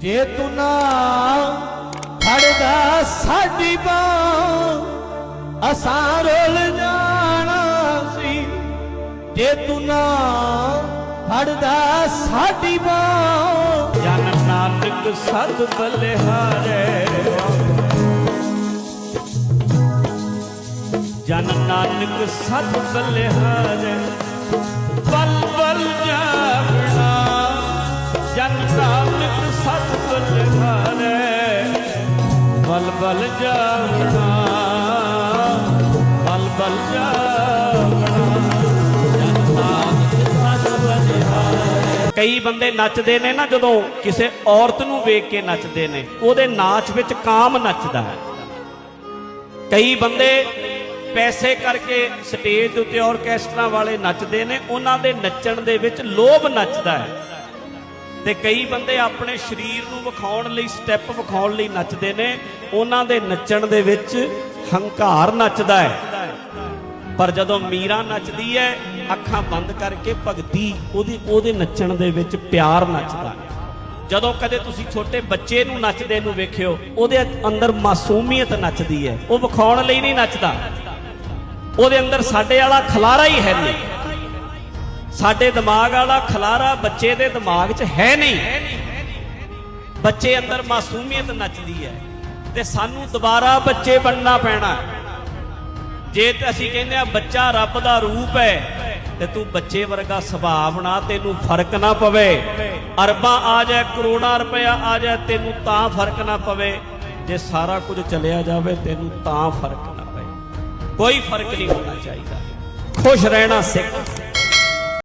ਜੇ ਤੂੰ ਨਾ ਖੜਦਾ ਸਾਡੀ ਬਾਹ, ਅਸਾਂ ਰੋਲ ਜਾਣਾ ਸੀ। ਜੇ ਤੂੰ ਨਾ ਖੜਦਾ ਸਾਡੀ ਬਾਹ, ਜਨ ਨਾਨਕ ਸਦ ਬਲਿਹਾਰੇ ਜਨ ਨਾਨਕ ਸਦ ਬਲਿਹਾਰੇ ਜਨ ਨਾਨਕ ਸਦ ਬਲਿਹਾਰੇ ਬਲ ਬਲ ਜਾਵਣਾ, ਬਲ ਬਲ ਜਾਵਣਾ। ਕਈ ਬੰਦੇ ਨੱਚਦੇ ਨੇ ਨਾ ਜਦੋਂ ਕਿਸੇ ਔਰਤ ਨੂੰ ਵੇਖ ਕੇ ਨੱਚਦੇ ਨੇ, ਉਹਦੇ ਨਾਚ ਵਿੱਚ ਕਾਮ ਨੱਚਦਾ ਹੈ। ਕਈ ਬੰਦੇ ਪੈਸੇ ਕਰਕੇ ਸਟੇਜ ਉੱਤੇ ਆਰਕੈਸਟਰਾ ਵਾਲੇ ਨੱਚਦੇ ਨੇ, ਉਹਨਾਂ ਦੇ ਨੱਚਣ ਦੇ ਵਿੱਚ ਲੋਭ ਨੱਚਦਾ ਹੈ। ਤੇ ਕਈ ਬੰਦੇ ਆਪਣੇ ਸਰੀਰ ਨੂੰ ਵਿਖਾਉਣ ਲਈ ਸਟੈਪ ਵਿਖਾਉਣ ਲਈ ਨੱਚਦੇ ਨੇ। ਉਹਨਾਂ ਦੇ ਨੱਚਣ ਦੇ ਵਿੱਚ ਹੰਕਾਰ ਨੱਚਦਾ ਹੈ। ਪਰ ਜਦੋਂ ਮੀਰਾ ਨੱਚਦੀ ਹੈ, ਅੱਖਾਂ ਬੰਦ ਕਰਕੇ ਭਗਤੀ ਉਹਦੀ, ਉਹਦੇ ਨੱਚਣ ਦੇ ਵਿੱਚ ਪਿਆਰ ਨੱਚਦਾ ਹੈ। ਜਦੋਂ ਕਦੇ ਤੁਸੀਂ ਛੋਟੇ ਬੱਚੇ ਨੂੰ ਨੱਚਦੇ ਨੂੰ ਵੇਖਿਓ, ਉਹਦੇ ਅੰਦਰ ਮਾਸੂਮੀਅਤ ਨੱਚਦੀ ਹੈ। ਉਹ ਵਿਖਾਉਣ ਲਈ ਨਹੀਂ ਨੱਚਦਾ। ਉਹਦੇ ਅੰਦਰ ਸਾਡੇ ਵਾਲਾ ਖਲਾਰਾ ਹੀ ਹੈ ਨਹੀਂ। ਸਾਡੇ ਦਿਮਾਗ ਵਾਲਾ ਖਲਾਰਾ ਬੱਚੇ ਦੇ ਦਿਮਾਗ 'ਚ ਹੈ ਨਹੀਂ। ਬੱਚੇ ਅੰਦਰ ਮਾਸੂਮੀਅਤ ਨੱਚਦੀ ਹੈ ਤੇ ਸਾਨੂੰ ਦੁਬਾਰਾ ਬੱਚੇ ਬਣਨਾ ਪੈਣਾ। ਜੇ ਅਸੀਂ ਕਹਿੰਦੇ ਆ ਬੱਚਾ ਰੱਬ ਦਾ ਰੂਪ ਹੈ, ਤੇ ਤੂੰ ਬੱਚੇ ਵਰਗਾ ਸੁਭਾਅ ਬਣਾ, ਤੈਨੂੰ ਫ਼ਰਕ ਨਾ ਪਵੇ। ਅਰਬਾਂ ਆ ਜਾਏ, ਕਰੋੜਾਂ ਰੁਪਇਆ ਆ ਜਾਏ, ਤੈਨੂੰ ਤਾਂ ਫ਼ਰਕ ਨਾ ਪਵੇ। ਜੇ ਸਾਰਾ ਕੁਝ ਚਲਿਆ ਜਾਵੇ, ਤੈਨੂੰ ਤਾਂ ਫ਼ਰਕ ਨਾ ਪਏ। ਕੋਈ ਫ਼ਰਕ ਨਹੀਂ ਹੋਣਾ ਚਾਹੀਦਾ। ਖੁਸ਼ ਰਹਿਣਾ ਸਿੱਖ।